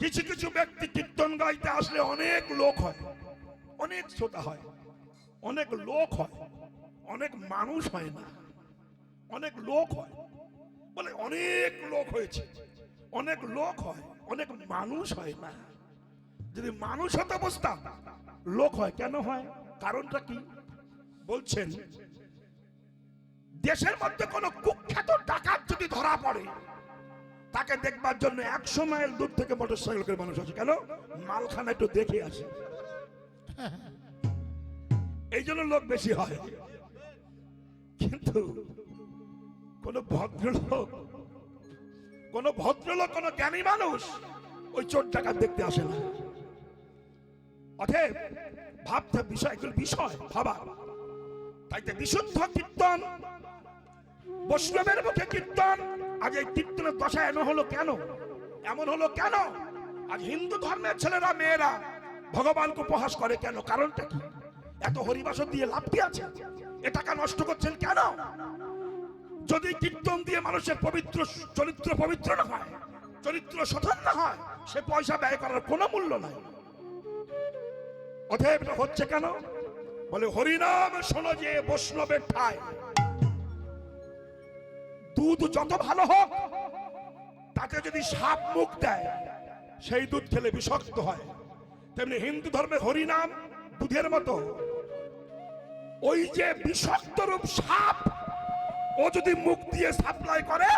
কিছু কিছু ব্যক্তি কীর্তন গাইতে আসলে অনেক লোক হয়, অনেক শ্রোতা হয়, অনেক লোক হয়, অনেক মানুষ হয় না, অনেক লোক হয়, বলে অনেক লোক হয়েছে, অনেক লোক হয়, অনেক মানুষ হয় না। যদি মানুষ হতে বসতাম লোক হয়, কেন হয়? কারণটা কি? বলছেন, দেশের মধ্যে কোন কুখ্যাত ডাকাত যদি ধরা পড়ে তাকে দেখবার জন্য একশো মাইল দূর থেকে মোটর সাইকেল করে মানুষ আছে কেন? মালখানা একটু দেখে আসে। এই জন্য লোক বেশি হয়। কিন্তু কোন ভদ্রলোক কোন ভদ্রলোক, কোন জ্ঞানী মানুষ ওই চোর টাকা দেখতে আসে না। অতএব ভাবতে বিষয়, এগুলো বিষয়, ভাবা। তাই তো বিশুদ্ধ কীর্তন, বৈষ্ণবের মুখে কীর্তন আজ এই কীর্তনের দশা এমন হলো কেন? এমন হলো কেন? আজ হিন্দু ধর্মের ছেলেরা, মেয়েরা ভগবানকে উপহাস করে কেন? কারণটা কি? এত হরিবাসন দিয়ে লাভ কি আছে? এ টাকা নষ্ট করছেন কেন? যদি কীর্তন দিয়ে মানুষের পবিত্র চরিত্র পবিত্র না হয়, চরিত্র সচন না হয়, সে পয়সা ব্যয় করার কোনো মূল্য নাই। অতএব হচ্ছে কেন? বলে, হরিনাম শোনো যে বৈষ্ণবের ঠাই। দুধ যত ভালো হোক, তাতে যদি সাপ মুখ দেয়, সেই দুধ খেলে বিষাক্ত হয়। তেমনি হিন্দু ধর্মে হরিনাম, দুধের মতো। ওই যে বিষাক্ত রূপ সাপ, ও যদি মুখ দিয়ে সাপ্লাই করে,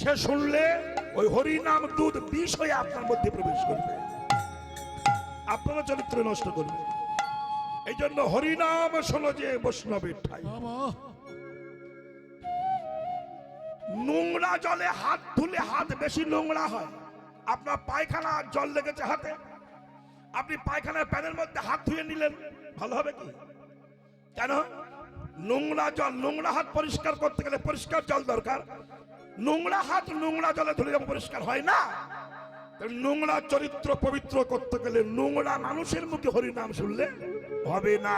সে শুনলে ওই হরিনাম দুধ বিষ হয়ে আপনার মধ্যে প্রবেশ করবে। আপনারা চরিত্র নষ্ট করবে এই জন্য হরিনাম শোনো যে বৈষ্ণবের ঠাই। নোংরা জলে হাত ধুলে হাত বেশি নোংরা হয়। আপনার পায়খানা জল লেগেছে হাতে। আপনি পায়খানার প্যানের মধ্যে হাত ধুয়ে নিলেন ভালো হবে কি? কেন? নোংরা জল নোংরা হাত পরিষ্কার করতে গেলে পরিষ্কার জল দরকার। নোংরা হাত নোংরা জলে ধুলে যেমন পরিষ্কার হয় না নোংরা চরিত্র পবিত্র করতে গেলে নোংরা মানুষের মুখে হরিনাম শুনলে হবে না।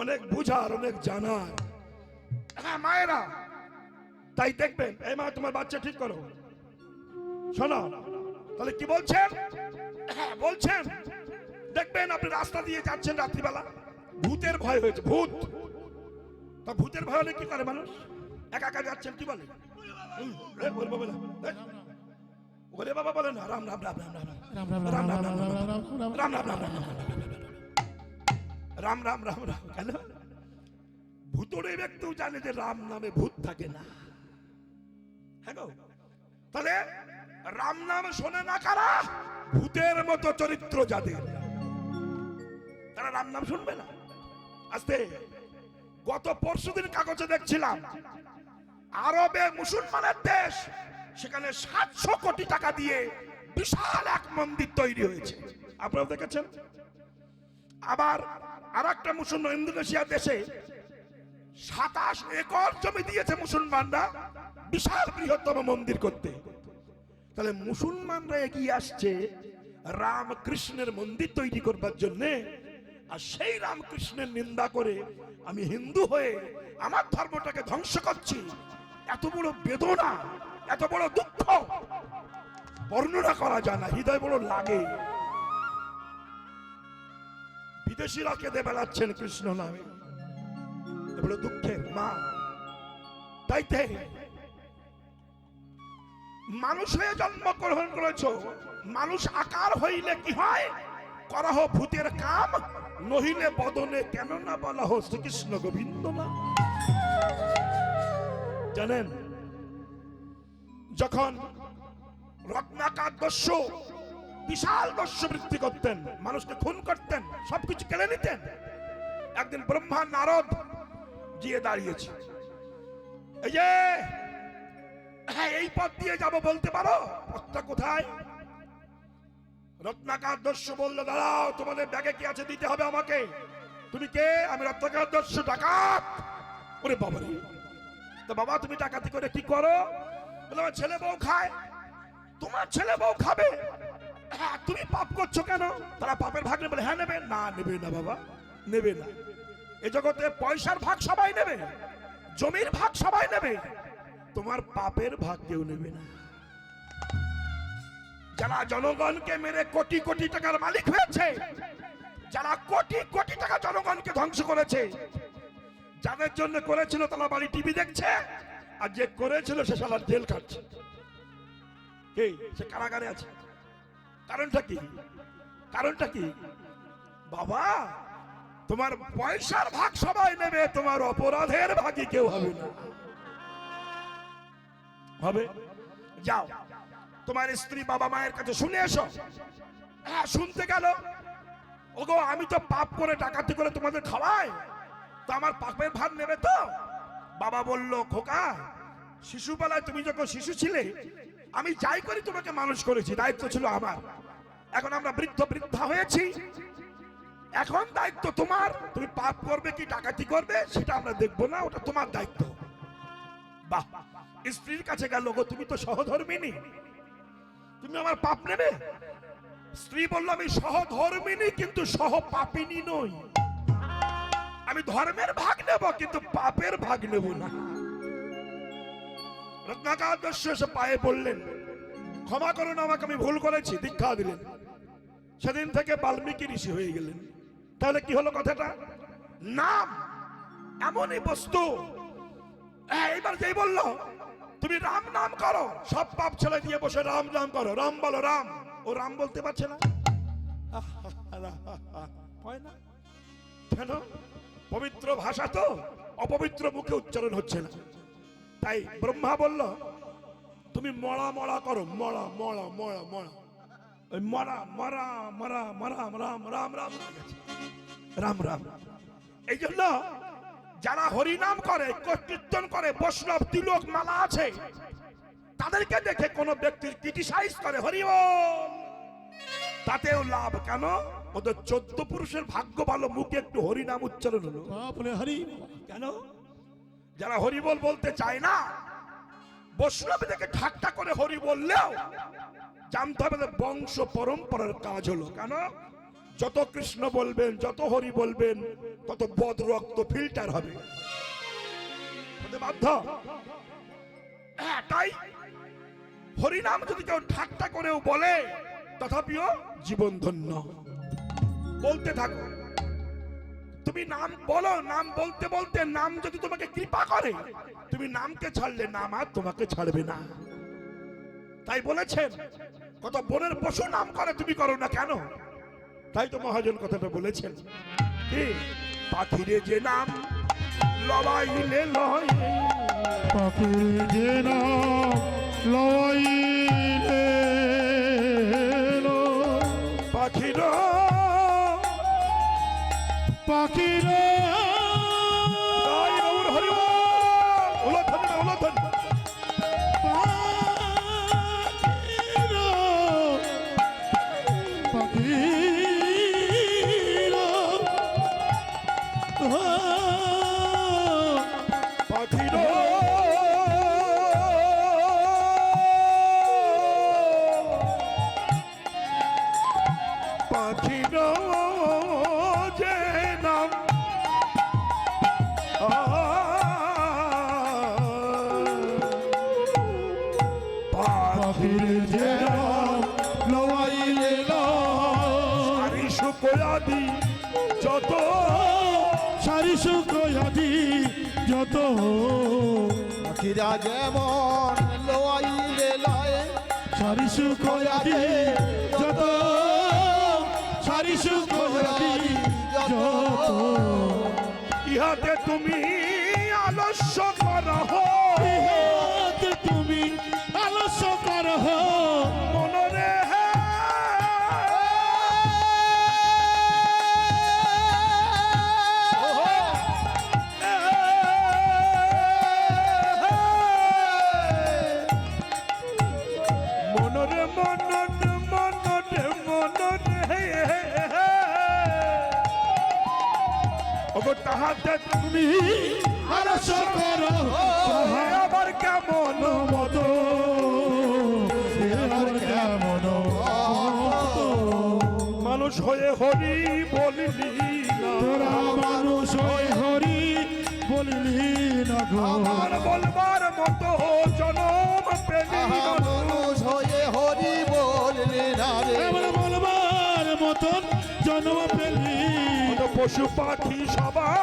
অনেক বুঝার অনেক জানার হ্যাঁ মায়েরা তাই দেখবেন এই মা তোমার বাচ্চা ঠিক করো শোনো তাহলে কি বলছেন হ্যাঁ বলছেন দেখবেন আপনি রাস্তা দিয়ে যাচ্ছেন রাত্রিবেলা ভূতের ভয় হয়েছে ভূত তা ভূতের ভয় হলে কি করে মানুষ একা একা যাচ্ছেন কি বলে ওরে বাবা বলে না রাম রাম রাম রাম রাম রাম রাম রাম রাম রাম রাম রাম রাম রাম রাম রাম রাম রাম রাম রাম রাম রাম রাম, কেন? ভূতরে ব্যক্তিও জানে যে রাম নামে ভূত থাকে না। হ্যাঁ তাহলে রাম নাম শোনে না কারা? ভূতের মতো চরিত্র যাদের। তারা রাম নাম শুনবে না। আস্তে। গত পরশুদিন কাগজে দেখছিলাম, আরবে মুসলমানের দেশ, সেখানে সাতশো কোটি টাকা দিয়ে বিশাল এক মন্দির তৈরি হয়েছে। আপনারা দেখেছেন? আবার আর একটা মুসলমান ইন্দোনেশিয়া দেশে সাতাশ একর জমি দিয়েছে মুসলমানরা, বিশাল বৃহত্তম মন্দির করতে। তাহলে মুসলমানরা এগিয়ে আসছে রামকৃষ্ণের মন্দির তৈরি করবার জন্য, আর সেই রামকৃষ্ণের নিন্দা করে আমি হিন্দু হয়ে আমার ধর্মটাকে ধ্বংস করছি। এত বড় বেদনা, এত বড় দুঃখ বর্ণনা করা যায় না, হৃদয় বড় লাগে। বিদেশিরা কেঁদে বেড়াচ্ছেন কৃষ্ণ নামে। এ বড় দুঃখের, মা, তাইতে মানুষ হয়ে জন্মগ্রহণ করেছ, মানুষ আকার হইলে কি হয়? করহ ভূতের কাম, নহিলে বদনে কেন না বলা হো শ্রীকৃষ্ণ গোবিন্দ না জানেন, যখন রত্নাকার দস্যু বিশাল দস্যু বৃত্তি করতেন, মানুষকে খুন করতেন, সবকিছু কেড়ে নিতেন। একদিন ব্রহ্মা নারদ গিয়ে দাঁড়িয়েছে। এই যে হ্যাঁ এই পথ দিয়ে যাব বলতে পারো? পথটা কোথায়? রত্নাকার দস্যু বলল, দাঁড়াও, তোমাদের ব্যাগে কি আছে দিতে হবে আমাকে? তুমি কে? আমি রত্নাকার দস্যু, ডাকাত। ওরে বাবা রে তো বাবা, তুমি ডাকাতি করে কি করো? বলে, আমার ছেলে বউ খায়। তোমার ছেলে বউ খাবে। তুমি পাপ করছ কেন? তারা পাপের ভাগ নেবে। হ্যাঁ নেবে? না নেবে না, বাবা, নেবে না। এ জগতে পয়সার ভাগ সবাই নেবে, জমির ভাগ সবাই নেবে। তোমার পাপের ভাগ কেউ নেবে না। যারা জনগণকে মেরে কোটি কোটি টাকার মালিক হয়েছে, যারা কোটি কোটি টাকা জনগণকে ধ্বংস করেছে, যাদের জন্য করেছিল তারা বাড়ি টিভি দেখছে, আর যে করেছিল সে সালা জেল খাচ্ছে। সে কারাগারে আছে। কারণটা কি? কারণটা কি? বাবা, তোমার পয়সার ভাগ সবাই নেবে, তোমার অপরাধের ভাগে কেউ হবে না। হবে? যাও। তোমার স্ত্রী বাবা মায়ের কাছে শুনে এসো। হ্যাঁ শুনতে গেল। ওগো, আমি তো পাপ করে ডাকাতি করে তোমাদের খাওয়াই। তো আমার পাপের ভাগ নেবে তো? বাবা বলল, খোকা, শিশুবেলায় তুমি যখন শিশু ছিলে আমি যাই করি তোমাকে মানুষ করেছি, দায়িত্ব ছিল আমার। এখন আমরা বৃদ্ধ বৃদ্ধা হয়েছি। এখন দায়িত্ব তোমার। তুমি পাপ করবে কি, ডাকাতি করবে, সেটা আমরা দেখব না, ওটা তোমার দায়িত্ব। বাহ, স্ত্রীর কাছে গেল গো তুমি তো সহধর্মিনী তুমি আমার পাপ নেবে? স্ত্রী বলল, আমি সহধর্মিনী কিন্তু সহ পাপিনী নই। আমি ধর্মের ভাগ নেব, কিন্তু পাপের ভাগ নেব না। রত্নাকার দস্যু এসে পায়ে বললেন ক্ষমা করুন আমাকে আমি ভুল করেছি দীক্ষা দিলেন। সেদিন থেকে বাল্মীকি ঋষি হয়ে গেলেন। তাহলে কি হলো কথাটা? নাম এমনই বস্তু। হ্যাঁ, এইবার যেই বলল তুমি রাম নাম করো সব পাপ ছেলে দিয়ে বসে রাম নাম করো। রাম বলো রাম। ও রাম বলতে পারছে না। না? কেন? পবিত্র ভাষা তো অপবিত্র মুখে উচ্চারণ হচ্ছে না। তাই ব্রহ্মা বলল তুমি মরা মরা করো মরা মরা মরা মরা ওই মরা মরা মরা মরাম রাম রাম রাম রাম রাম এই জন্য যারা হরিনাম করে কীর্তন করে বৈষ্ণব তিলক মালা আছে তাদেরকে দেখে কোন ব্যক্তির ক্রিটিসাইজ করে হরি বল। তাতেও লাভ কেন? ওদের চোদ্দ পুরুষের ভাগ্য ভালো মুখে একটু হরিনাম উচ্চারণ হলো। হরি কেন? যারা হরিবল বলতে চায় না বৈষ্ণব থেকে ঠাট্টা করে হরি বললেও জানতে হবে বংশ পরম্পরার কাজ হলো কেন? যত কৃষ্ণ বলবেন যত হরি বলবেন তত বদ রক্ত ফিল্টার হবে। বাধ্য? হ্যাঁ, তাই হরিনাম যদি কেউ ঠাট্টা করেও বলে তথাপিও জীবন ধন্য। বলতে থাকো। তুমি নাম বলো, নাম বলতে বলতে নাম যদি তোমাকে কৃপা করে, তুমি নামকে ছাড়লে নাম আর তোমাকে ছাড়বে না। তাই বলেছেন, কত বনের পশু নাম করে তুমি করো না কেন? তাই তো মহাজন কথাটা বলেছেন। পাখিরে যে নাম লবাইলে লয়। পাখির যেন লইলে পাখির যত পাখিরা যেমন লোয়াইলে লয় সারি সুখয়াদি যত। সারি সুখয়াদি যত। ইহাতে তুমি আলস্য ইবাদত তুমি আরশ করো আমার কেমন মত? কেমন মানুষ হয়ে হরি বলিলি তোরা মানুষ হয়ে হরি বলিলি না আমার বলবার মতো জনম মানুষ হয়ে হরি বলিলি না রে। বলবার মতন জনম পেলি পশু পাখি সবাই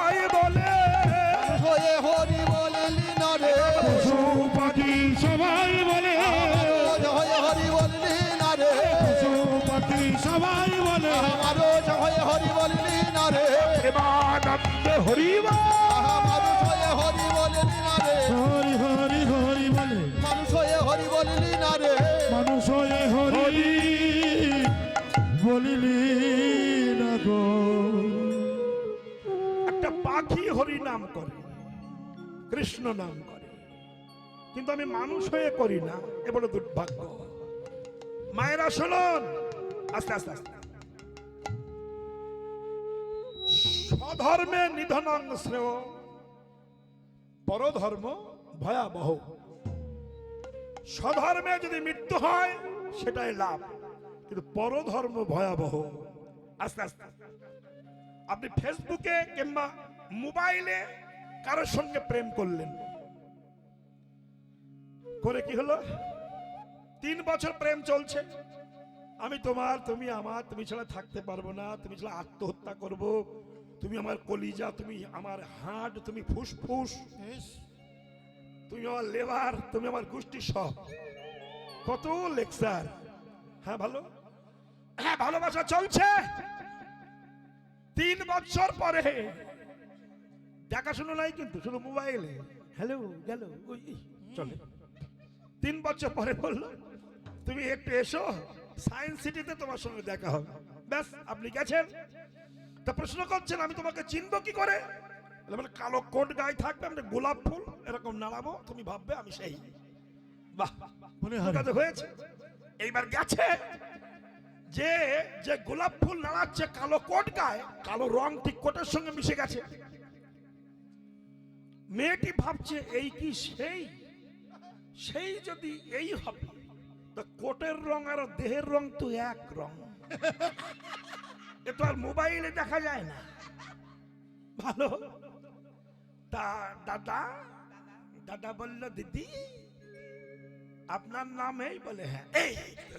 প্রেমানন্দ হরিবা মানুষ হয়ে হরি বললি না রে হরি হরি হরি বলে। মানুষ হয়ে হরি বললি না রে মানুষ হয়ে হরি বলিলি না গো। একটা পাখি হরি নাম করে কৃষ্ণ নাম করে। কিন্তু আমি মানুষ হয়ে করি না এ বড় দুর্ভাগ্য। মায়েরা শুনুন আস্তে আস্তে আস্তে। স্বধর্মে নিধনাং শ্রেয়। পরধর্ম ভয়াবহ। স্বধর্মে যদি মৃত্যু হয়, সেটাই লাভ। কিন্তু পরধর্ম ভয়াবহ। আস্তে আস্তে। আপনি ফেসবুকে কিংবা মোবাইলে কারোর সঙ্গে প্রেম করলেন। করে কি হলো? তিন বছর প্রেম চলছে। আমি তোমার, তুমি আমার, তুমি ছাড়া থাকতে পারব না। তুমি ছাড়া আত্মহত্যা করব। তুমি আমার কলিজা তুমি আমার হাড় তুমি ফুসফুস। তুমি আমার লেবার তুমি আমার গোষ্ঠী সব কত লেকচার হ্যাঁ ভালো? হ্যাঁ ভালোবাসা চলছে। তিন বছর পরে দেখাশুনো নাই কিন্তু শুধু মোবাইলে। হ্যালো গেল ওই চলে। তিন বছর পরে বলল তুমি একটু এসো সায়েন্স সিটিতে তোমার সঙ্গে দেখা হবে। ব্যাস আপনি গেছেন। তা প্রশ্ন করছেন আমি তোমাকে চিনবো কি করে? বলে, মানে কালো কোট গায়ে থাকবে আমি গোলাপ ফুল এরকম নাড়াবো তুমি ভাববে আমি সেই। বাহ মনে হয় হয়েছে। এইবার গেছে যে যে গোলাপ ফুল নাড়াচ্ছে কালো কোট গায়ে কালো রং ঠিক কোটের সঙ্গে মিশে গেছে। মেয়েটি ভাবছে এই কি সেই? সেই যদি এই হবে তো কোটের রং আর দেহের রং তো এক রং। এ তো আর মোবাইলে দেখা যায় না। ভালো? তা দাদা দাদা বলল, দিদি, আপনার নাম এই বলে হ্যাঁ এই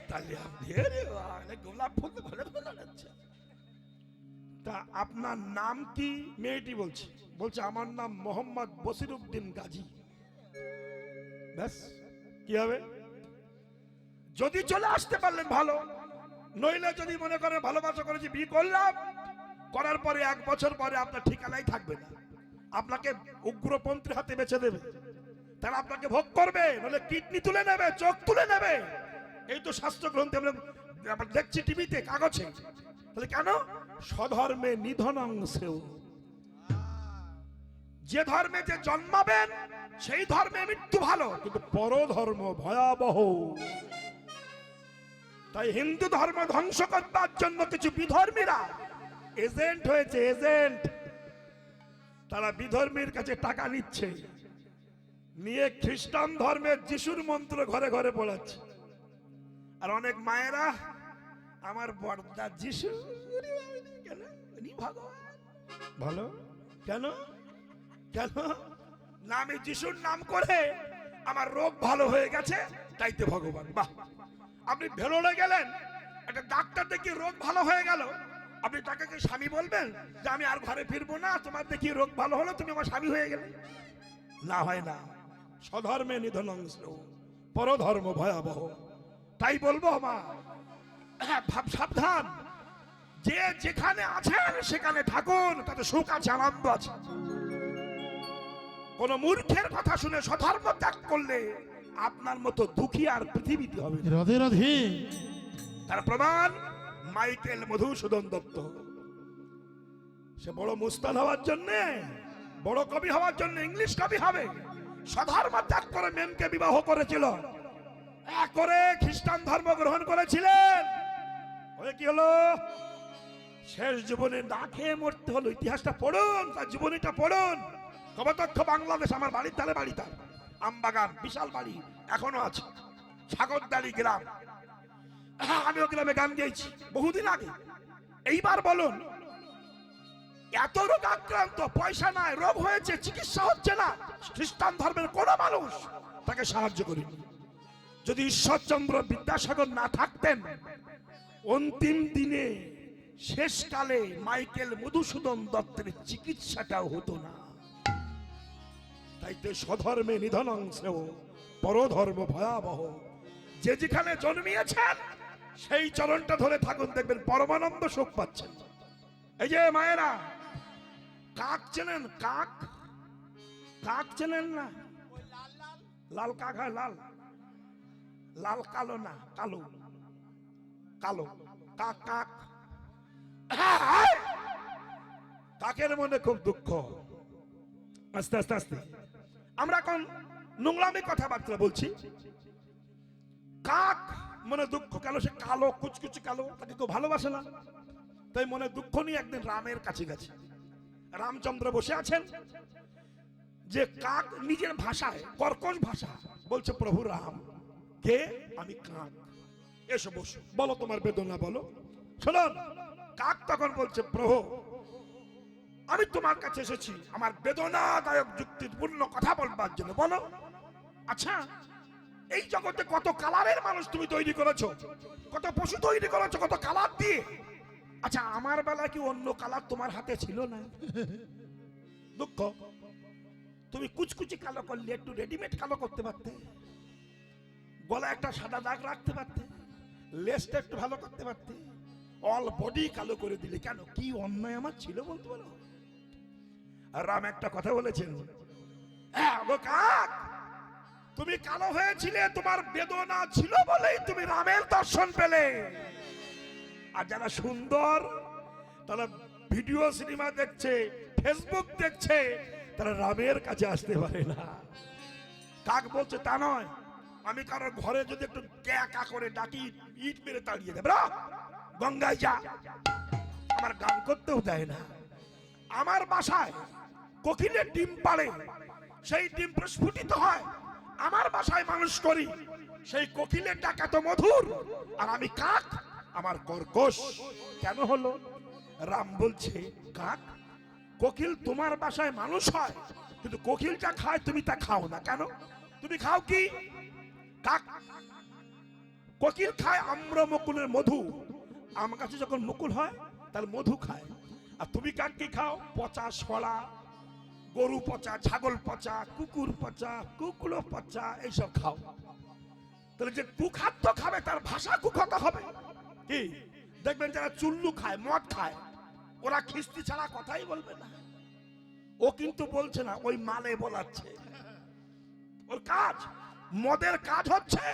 তাহলে আপনি গোলাপ ফুল ভালো ভালো লাগছে তা আপনার নাম কি? মেয়েটি বলছে বলছে, আমার নাম মোহাম্মদ বসিরুদ্দিন গাজী। ব্যাস, কি হবে? যদি চলে আসতে পারলেন ভালো। নইলে যদি মনে করেন ভালোবাসা করেছি, বিয়ে করলাম, করার পরে এক বছর পরে আপনার ঠিকানাই থাকবে না। আপনাকে উগ্রপন্থীর হাতে বেছে দেবে। তারা আপনাকে ভোগ করবে নইলে কিডনি তুলে নেবে, চোখ তুলে নেবে। এই তো শাস্ত্র গ্রন্থে আমরা দেখছি টিভিতে, কাগজে। তাহলে কেন? স্বধর্মে নিধনাংশেও যে ধর্মে যে জন্মাবেন, সেই ধর্মে মৃত্যু ভালো, কিন্তু পরধর্ম ভয়াবহ। তাই হিন্দু ধর্ম ধ্বংস করবার জন্য কিছু বিধর্মীরা এজেন্ট হয়েছে এজেন্ট তারা বিধর্মীর কাছে টাকা নিচ্ছে। নিয়ে খ্রিস্টান ধর্মের যিশুর মন্ত্র ঘরে ঘরে পড়াচ্ছে। আর অনেক মায়েরা আমার বর্দা যিশু কেন? ভগবান। ভালো কেন? কেন? না আমি যিশুর নাম করে আমার রোগ ভালো হয়ে গেছে তাইতে ভগবান বাহ। আপনি ভেলোরে গেলেন, একটা ডাক্তার দেখি রোগ ভালো হয়ে গেল। আপনি তাকে কি স্বামী বলবেন যে আমি আর ঘরে ফিরবো না? তোমার দেখি রোগ ভালো হলো, তুমি আমার স্বামী হয়ে গেলে। না হয় না। স্বধর্মে নিধন পরধর্ম ভয়াবহ। তাই বলব মা সাবধান। যে যেখানে আছেন, সেখানে থাকুন, তাতে সুখ আছে, আনন্দ আছে। কোন মূর্খের কথা শুনে স্বধর্ম ত্যাগ করলে আপনার মতো দুঃখী আর পৃথিবীতে হবে রাধে রাধে। তার প্রমাণ মাইকেল মধুসূদন দত্ত। সে বড় মুস্তান হওয়ার জন্য বড় কবি হওয়ার জন্য ইংলিশ কবি হবে। স্বধর্ম ত্যাগ করে মেমকে বিবাহ করেছিল। এক করে খ্রিস্টান ধর্ম গ্রহণ করেছিলেন। হয়ে কি হলো? শেষ জীবনে না খেয়ে মরতে হলো। ইতিহাসটা পড়ুন তার জীবনীটা পড়ুন। কবতক্ষ বাংলাদেশ আমার বাড়ির তালে বাড়ি তার আমবাগান বিশাল বাড়ি এখনও আছে। সাগরদাড়ি গ্রাম। হ্যাঁ, আমিও গ্রামে গান গেয়েছি বহুদিন আগে। এইবার বলুন এত রোগ আক্রান্ত পয়সা নাই রোগ হয়েছে চিকিৎসা হচ্ছে না খ্রিস্টান ধর্মের কোন মানুষ তাকে সাহায্য করেনি যদি ঈশ্বরচন্দ্র বিদ্যাসাগর না থাকতেন অন্তিম দিনে শেষকালে মাইকেল মধুসূদন দত্তের চিকিৎসাটাও হতো না। তাইতে স্বধর্মে নিধনাংশেও পরধর্ম ভয়াবহ। যে যেখানে জন্মিয়েছেন, সেই চরণটা ধরে থাকুন, দেখবেন পরমানন্দ সুখ পাচ্ছেন। এই যে মায়েরা, কাক চেনেন? কাক? কাক চেনেন না? লাল কাক হয় লাল। লাল কালো না, কালো। কালো। কাক কাক। কাকের মনে খুব দুঃখ। আস্তে আস্তে আস্তে। আমরা এখন নোংরামি কথাবার্তা বলছি। কাক মনে দুঃখ কালো সে কালো, কুচকুচি কালো, তাকে কেউ ভালোবাসে না। তাই মনে দুঃখ নিয়ে একদিন রামের কাছে গেছে। রামচন্দ্র বসে আছেন। যে কাক নিজের ভাষায়, কর্কশ ভাষা বলছে, প্রভু রাম, কে? আমি কাক। এসো বসো। বলো তোমার বেদনা বলো। শুনুন কাক তখন বলছে, প্রভু আমি তোমার কাছে এসেছি। আমার বেদনাদায়ক যুক্তিপূর্ণ কথা বলবার জন্য। বলো। আচ্ছা এই জগতে কত কালারের মানুষ তুমি তৈরি করেছ? কত পশু তৈরি করেছ? কত কালার দিয়ে? আচ্ছা আমার বেলা কি অন্য কালার তোমার হাতে ছিল না? দুঃখ। তুমি কুচকুচি কালো করলে, একটু রেডিমেড কালো করতে পারতে। গলা একটা সাদা দাগ রাখতে পারতে। লেসটা একটু ভালো করতে পারতে। অল বডি কালো করে দিলে কেন? কি অন্যায় আমার ছিল বলতে বলো রাম একটা কথা বলেছেন। হ্যাঁ কাক, তুমি কালো হয়েছিলে, তোমার বেদনা ছিল বলেই তুমি রামের দর্শন পেলে। আর যারা সুন্দর, তারা ভিডিও সিনেমা দেখছে, ফেসবুক দেখছে, তারা রামের কাছে আসতে পারে না। কাক বলছে, তা নয়, আমি কারোর ঘরে যদি একটু ক্যাকা করে ডাকি, ইট মেরে তাড়িয়ে দেবে। গঙ্গায় যা। আমার গান করতেও দেয় না। আমার বাসায় কোকিলের ডিম পাড়ে, সেই ডিম প্রস্ফুটিত হয়, আমার বাসায় মানুষ করি, সেই কোকিলের ডাকা তো মধুর, আর আমি কাক, আমার কর্কশ কেন হলো? রাম বলছে, কাক, কোকিল তোমার বাসায় মানুষ হয়, কিন্তু কোকিল যা খায় তুমি তা খাও না কেন? তুমি খাও কি? কাক, কোকিল খায় আম্র মুকুলের মধু। আমার কাছে যখন মুকুল হয়, তাহলে মধু খায়। আর তুমি কাক কি খাও পচা সড়া গরু পচা, ছাগল পচা, কুকুর পচা কুকুলো পচা, এইসব খাও। তাহলে যে কুখাদ্য খাবে, তার ভাষা কুখাদ্য হবে। কি? দেখবেন যারা চুল্লু খায়, মদ খায়, ওরা খিস্তি ছাড়া কথাই বলবে না। ও কিন্তু বলছে না, ওই মালে বলাচ্ছে। ওর কাজ, মদের কাজ হচ্ছে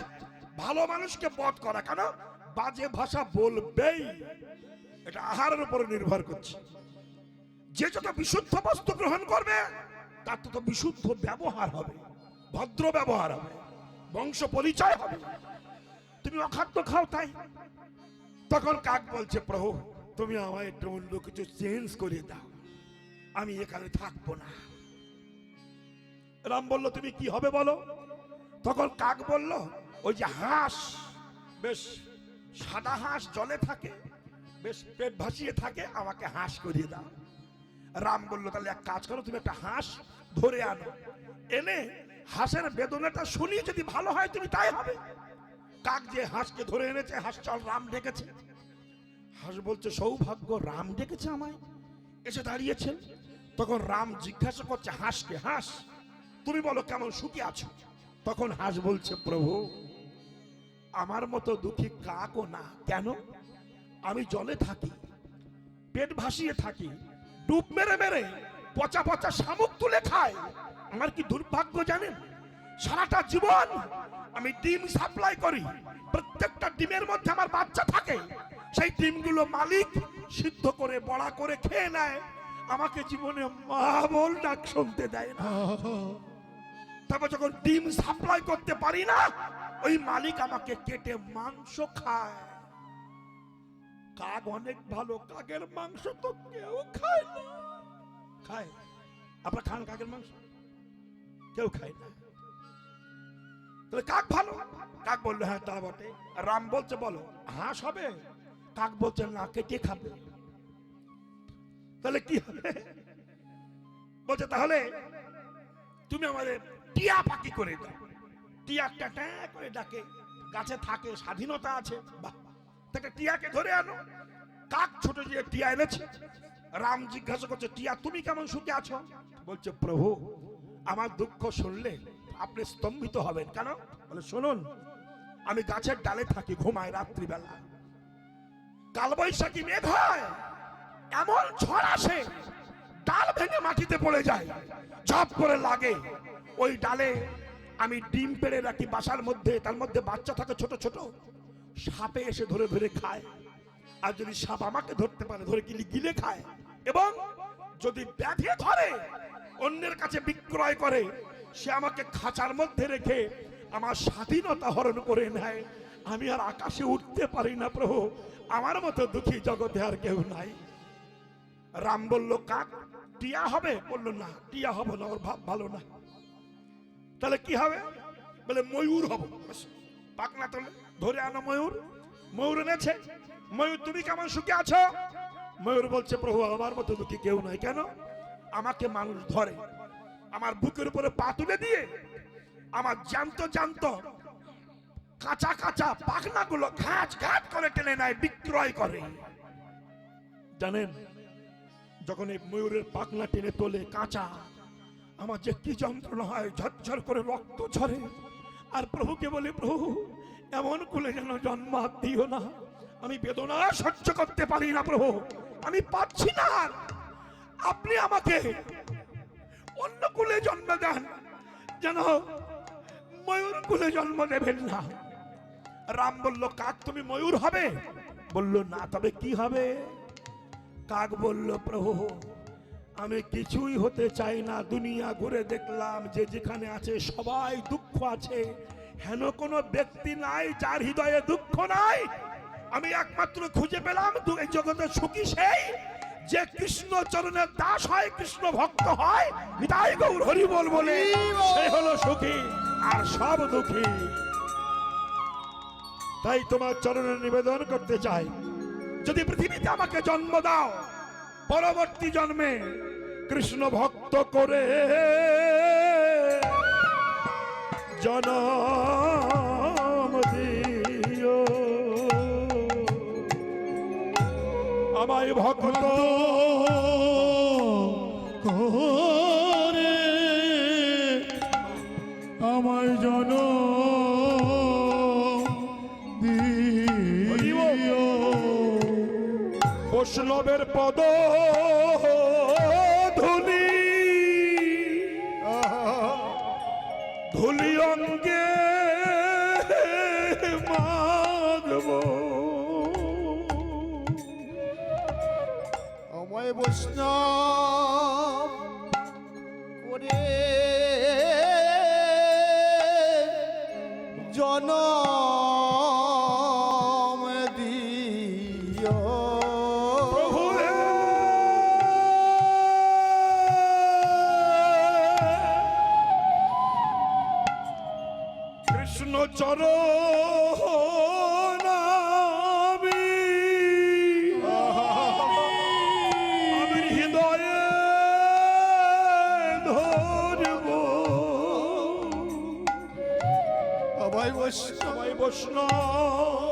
ভালো মানুষকে বধ করা। কেন? বাজে ভাষা বলবেই। এটা আহারের উপরে নির্ভর করছে। যে যত বিশুদ্ধ বস্তু গ্রহণ করবে, তার তত বিশুদ্ধ ব্যবহার হবে, ভদ্র ব্যবহার হবে, বংশ পরিচয় হবে। তুমি অখাদ্য খাও তাই। তখন কাক বলছে, প্রভু, তুমি আমায় একটু অন্য কিছু চেঞ্জ করে দাও। আমি এখানে থাকব না। রাম বলল, তুমি কি হবে বলো? তখন কাক বলল, ওই যে হাঁস, বেশ সাদা হাঁস জলে থাকে, বেশ পেট ভাসিয়ে থাকে, আমাকে হাঁস করিয়ে দাও। রাম বলল, তাহলে এক কাজ করো, তুমি একটা হাঁস ধরে আনো। এনে হাঁসের বেদনাটা শুনি যদি ভালো হয়, তুমি তাই হবে। কাক যে হাঁসকে ধরে এনেছে, হাঁস চল রাম ডেকেছে। হাঁস বলছে, সৌভাগ্য, রাম ডেকেছে আমায়। এসে দাঁড়িয়েছেন তখন রাম জিজ্ঞাসা করছে, হাঁসকে, হাঁস, তুমি বলো কেমন সুখী আছো? তখন হাঁস বলছে, প্রভু, আমার মতো দুঃখী কাকও না। কেন? আমি জলে থাকি, পেট ভাসিয়ে থাকি ডুব মেরে মেরে পচা পচা শামুক তুলে খায়। আমার কি দুর্ভাগ্য জানেন? সারাটা জীবন আমি ডিম সাপ্লাই করি। প্রত্যেকটা ডিমের মধ্যে আমার বাচ্চা থাকে। সেই ডিমগুলো মালিক সিদ্ধ করে, বড়া করে খেয়ে নেয়। আমাকে জীবনে মা বল ডাক শুনতে দেয় না। তারপর যখন ডিম সাপ্লাই করতে পারি না, ওই মালিক আমাকে কেটে মাংস খায়। কাক অনেক ভালো, কাকের মাংস তো কেউ খায় না। খায়? আপনার খান কাকের মাংস? কেউ খায় না। তাহলে কাক ভালো? কাক বলল হ্যাঁ তা বটে। রাম বলছে, বলো, হাঁস হবে? কাক বলছে, না, কেটে খাবে। তাহলে কি হবে? বলছে, তাহলে তুমি আমাদের টিয়া পাখি করে দাও। টিয়া টাটা করে ডাকে। গাছে থাকে, স্বাধীনতা আছে। বাহ! তাকে টিয়াকে ধরে আনো। কাক ছোট যে টিয়া এনেছে, রাম জিজ্ঞাসা করছে, টিয়া, তুমি কেমন সুখে আছো? বলছে, প্রভু, আমার দুঃখ শুনলে আপনি স্তম্ভিত হবেন। কেন? বলে, শুনুন, আমি গাছের ডালে থাকি ঘুমাই রাত্রিবেলা। কালবৈশাখী মেঘ হয় এমন ঝড় আসে, ডাল ভেঙে মাটিতে পড়ে যায়, ঝপ করে লাগে। ওই ডালে আমি ডিম পেড়ে রাখি বাসার মধ্যে, তার মধ্যে বাচ্চা থাকে ছোট ছোট সাপে এসে ধরে ধরে খায়। আর যদি সাপ আমাকে ধরতে পারে, ধরে গিলে গিলে খায়। এবং যদি ব্যাধি ধরে, অন্যের কাছে বিক্রয় করে, সে আমাকে খাঁচার মধ্যে রেখে আমার স্বাধীনতা হরণ করে নেয়। আমি আর আকাশে উঠতে পারি না প্রভু। আমার মতো দুঃখী জগতে আর কেউ নাই। রাম বলল, কাক, টিয়া হবে? বলল, না, টিয়া হবে না, ওর ভাব ভালো না। তাহলে কি হবে? বলে, ময়ূর হব। পাকনা তোলে। ধরে আনো ময়ূর। ময়ূর এনেছে। ময়ূর, তুমি কেমন সুখে আছো? ময়ূর বলছে, প্রভু, আমার মতো দুঃখী কেউ নাই কেন? আমাকে মানুষ ধরে। আমার বুকের উপরে পা তুলে দিয়ে আমার জ্যান্ত জ্যান্ত কাঁচা কাঁচা পাখনাগুলো ঘাট ঘাট করে টেনে নেয়, বিক্রয় করে। জানেন, যখন এই ময়ূরের পাখনা টেনে তোলে কাঁচা, আমার যে কি যন্ত্রণা হয়, ঝরঝর করে রক্ত ঝরে। আর প্রভুকে বলে, প্রভু এমন কুলে যেন জন্ম দিও না। আমি বেদনা সহ্য করতে পারি না প্রভু। আমি পাচ্ছি না। আপনি আমাকে অন্য কুলে জন্ম দেন। যেন ময়ূর কুলে জন্ম দেবেন না। রাম বলল, কাক তুমি ময়ূর হবে? বলল, না, তবে কি হবে? কাক বলল, প্রভু, আমি কিছুই হতে চাই না। দুনিয়া ঘুরে দেখলাম যে যেখানে আছে সবাই দুঃখ আছে। হেন কোনো ব্যক্তি নাই যার হৃদয়ে দুঃখ নাই? আমি একমাত্র খুঁজে পেলাম এই জগতে সুখী সেই যে কৃষ্ণ চরণের দাস হয়, কৃষ্ণ ভক্ত হয়। হৃদয় গৌর হরি বল বলে, সে হলো সুখী আর সব দুঃখী। তাই তোমার চরণে নিবেদন করতে চাই। যদি পৃথিবীতে আমাকে জন্ম দাও, পরবর্তী জন্মে কৃষ্ণ ভক্ত করে জনম দিও। আমায় ভক্ত করে আমায় জন দিও। বৈষ্ণবের পদ বৈষ্ণব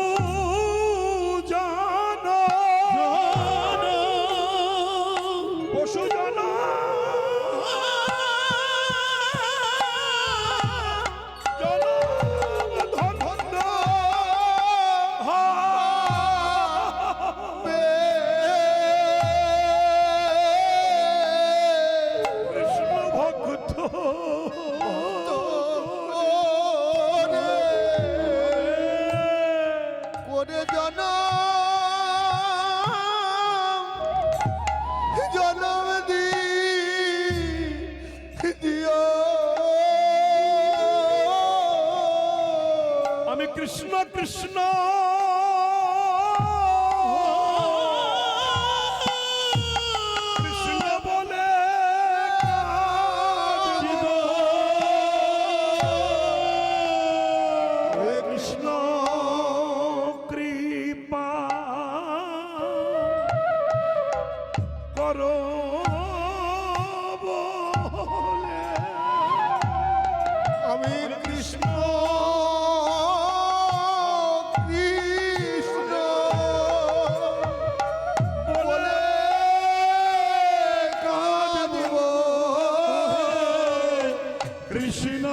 কৃষ্ণ